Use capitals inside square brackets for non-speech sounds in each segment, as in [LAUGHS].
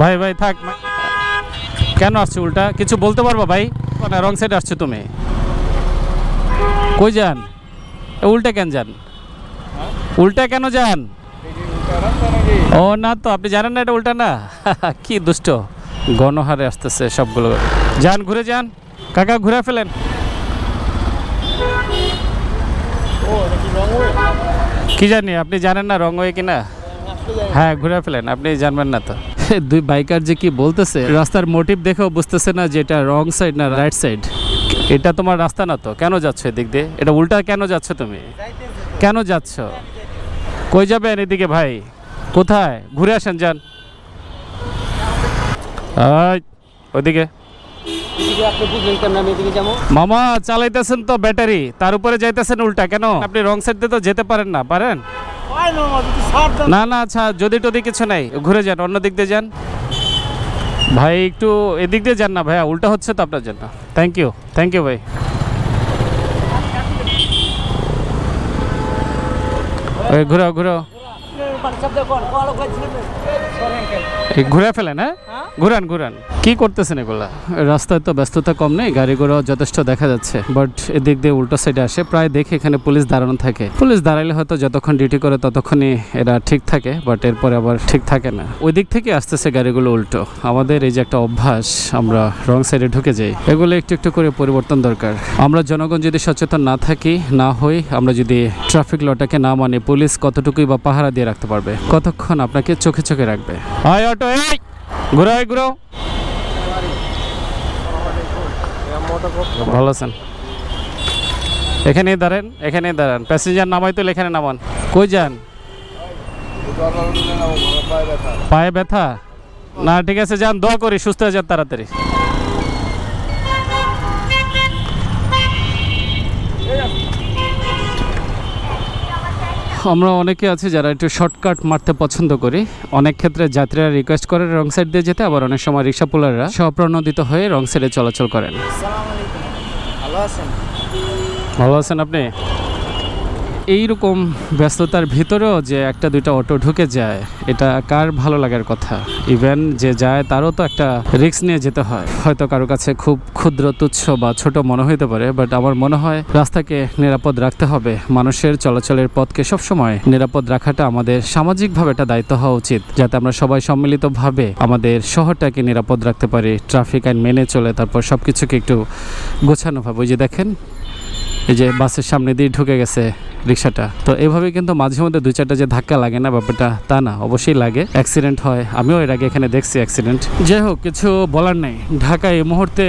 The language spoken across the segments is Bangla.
ভাই ভাই, থাক কেন আসছো উল্টা? কিছু বলতে পারব ভাই? না রং সাইডে আসছো তুমি। কই যান? উল্টা কেন যান? উল্টা কেন যান? ও না তো, আপনি জানেন না এটা উল্টা না? [LAUGHS] কি দুষ্ট। গণহারে আসতেছে সবগুলো। যান, ঘুরে যান। কাকা, ঘুরে ফেলেন। কি জানি, আপনি জানেন না রঙ হয়ে কিনা? হ্যাঁ ঘুরে ফেলেন, আপনি জানবেন না তো। [LAUGHS] দুই বাইকার যে কি বলতেছে, রাস্তার মোটিভ দেখেও বুঝতেছে না যে এটা রং সাইড না রাইট সাইড এটা তোমার রাস্তা না তো, কেন যাচ্ছ এদিক দিয়ে? এটা উল্টা কেন যাচ্ছ তুমি? কেন যাচ্ছ? কই যাবেন এদিকে ভাই? কোথায়? ঘুরে আসেন, যান। ওইদিকে। মামা, চালাইতেছেন তো ব্যাটারি, তার উপরে যাইতেছেন উল্টা, কেন? আপনি রং সাইড দিয়ে তো যেতে পারেন না, পারেন? না না আচ্ছা যদি টদি কিছু নাই ঘুরে যান অন্য দিক দিয়ে যান। ভাই একটু এদিক দিয়ে যান না ভাইয়া উল্টা হচ্ছে তো আপনার জন্য। থ্যাংক ইউ থ্যাংক ইউ ভাই। ঘুরাও ঘুরাও। ঘুরে ফেলেন হ্যাঁ? ঘুরান ঘুরান। কি করতেছেন এগুলা? রাস্তায় তো ব্যস্ততা কম নেই গাড়ি ঘোড়া যথেষ্ট দেখা যাচ্ছে বাট এদিক দিয়ে উল্টো সাইডে আসে। প্রায় দেখে এখানে পুলিশ দাঁড়ানো থাকে। পুলিশ দাঁড়াইলে হয়তো যতক্ষণ ডিউটি করে ততক্ষণই এরা ঠিক থাকে বাট এরপরে আবার ঠিক থাকে না। ওই দিক থেকে আসতেছে গাড়িগুলো উল্টো। আমাদের এই যে একটা অভ্যাস আমরা রং সাইডে ঢুকে যাই। এগুলো একটু একটু করে পরিবর্তন দরকার। আমরা জনগণ যদি সচেতন না থাকি না হই আমরা যদি ট্রাফিক লটাকে না মানি পুলিশ কতটুকুই বা পাহারা দিয়ে রাখতে পারবে? কতক্ষণ আপনাকে চোখে চোখে রাখবে? হয় অটো এই! ঘুরাও ঘুরাও। ভালো আছেন। এখানেই দাঁড়ান এখানেই দাঁড়ান। প্যাসেঞ্জার নামাই তো এখানে নামান। কই যান? পায়ে ব্যথা? না, ঠিক আছে, যান, দোয়া করি, সুস্থ হয়ে যান তাড়াতাড়ি। আমরা অনেকে আছে যারা একটু শর্টকাট মারতে পছন্দ করি। অনেক ক্ষেত্রে যাত্রীরা রিকোয়েস্ট করে রং সাইড দিয়ে যেতে আবার অনেক সময় রিক্সা পোলাররা স্বপ্রণোদিত হয়ে রং সাইডে চলাচল করেন। ভালো আছেন? ভালো আছেন আপনি? এইরকম ব্যস্ততার ভিতরেও যে একটা দুইটা অটো ঢুকে যায়, এটা কার ভালো লাগার কথা? ইভেন যে যায় তারও তো একটা রিস্ক নিয়ে যেতে হয়। হয়তো কারও কাছে খুব ক্ষুদ্র তুচ্ছ বা ছোট মনে হইতে পারে বাট আমার মনে হয় রাস্তাকে নিরাপদ রাখতে হবে। মানুষের চলাচলের পথকে সবসময় নিরাপদ রাখাটা আমাদের সামাজিকভাবে একটা দায়িত্ব হওয়া উচিত, যাতে আমরা সবাই সম্মিলিতভাবে আমাদের শহরটাকে নিরাপদ রাখতে পারি, ট্রাফিক আইন মেনে চলে, তারপর সব কিছুকে একটু গোছানোভাবে ওই যে দেখেন এই যে বাসের সামনে দিয়ে ঢুকে গেছে রিক্সাটা। তো এভাবে কিন্তু মাঝে মধ্যে দুই চারটা যে ধাক্কা লাগে না, ব্যাপারটা তা না, অবশ্যই লাগে। অ্যাক্সিডেন্ট হয়, আমিও এর আগে এখানে দেখছি অ্যাক্সিডেন্ট যাই হোক, কিছু বলার নেই। ঢাকায় এই মুহূর্তে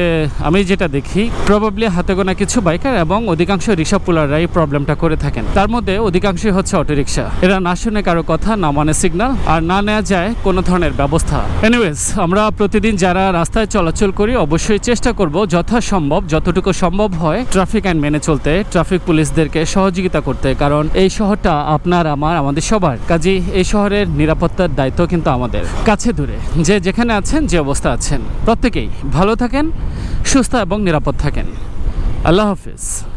আমি যেটা দেখি প্রবাবলি হাতে গোনা কিছু বাইকার এবং অধিকাংশ রিক্সা পুলাররাই প্রবলেমটা করে থাকেন। তার মধ্যে অধিকাংশই হচ্ছে অটোরিকশা। এরা না শুনে কারও কথা, না মানে সিগনাল আর না নেওয়া যায় কোনো ধরনের ব্যবস্থা। এনিওয়েজ আমরা প্রতিদিন যারা রাস্তায় চলাচল করি, অবশ্যই চেষ্টা করব যথাসম্ভব, যতটুকু সম্ভব হয় ট্রাফিক আইন মেনে চলতে। ট্রাফিক পুলিশদেরকে সহযোগিতা করতে, কারণ এই শহরটা আপনার, আমার, আমাদের সবার। কাজেই এই শহরের নিরাপত্তার দায়িত্ব কিন্তু আমাদের। কাছে দূরে, যে যেখানে আছেন, যে অবস্থা আছেন, প্রত্যেকেই ভালো থাকেন, সুস্থ এবং নিরাপদ থাকেন। আল্লাহ হাফিজ।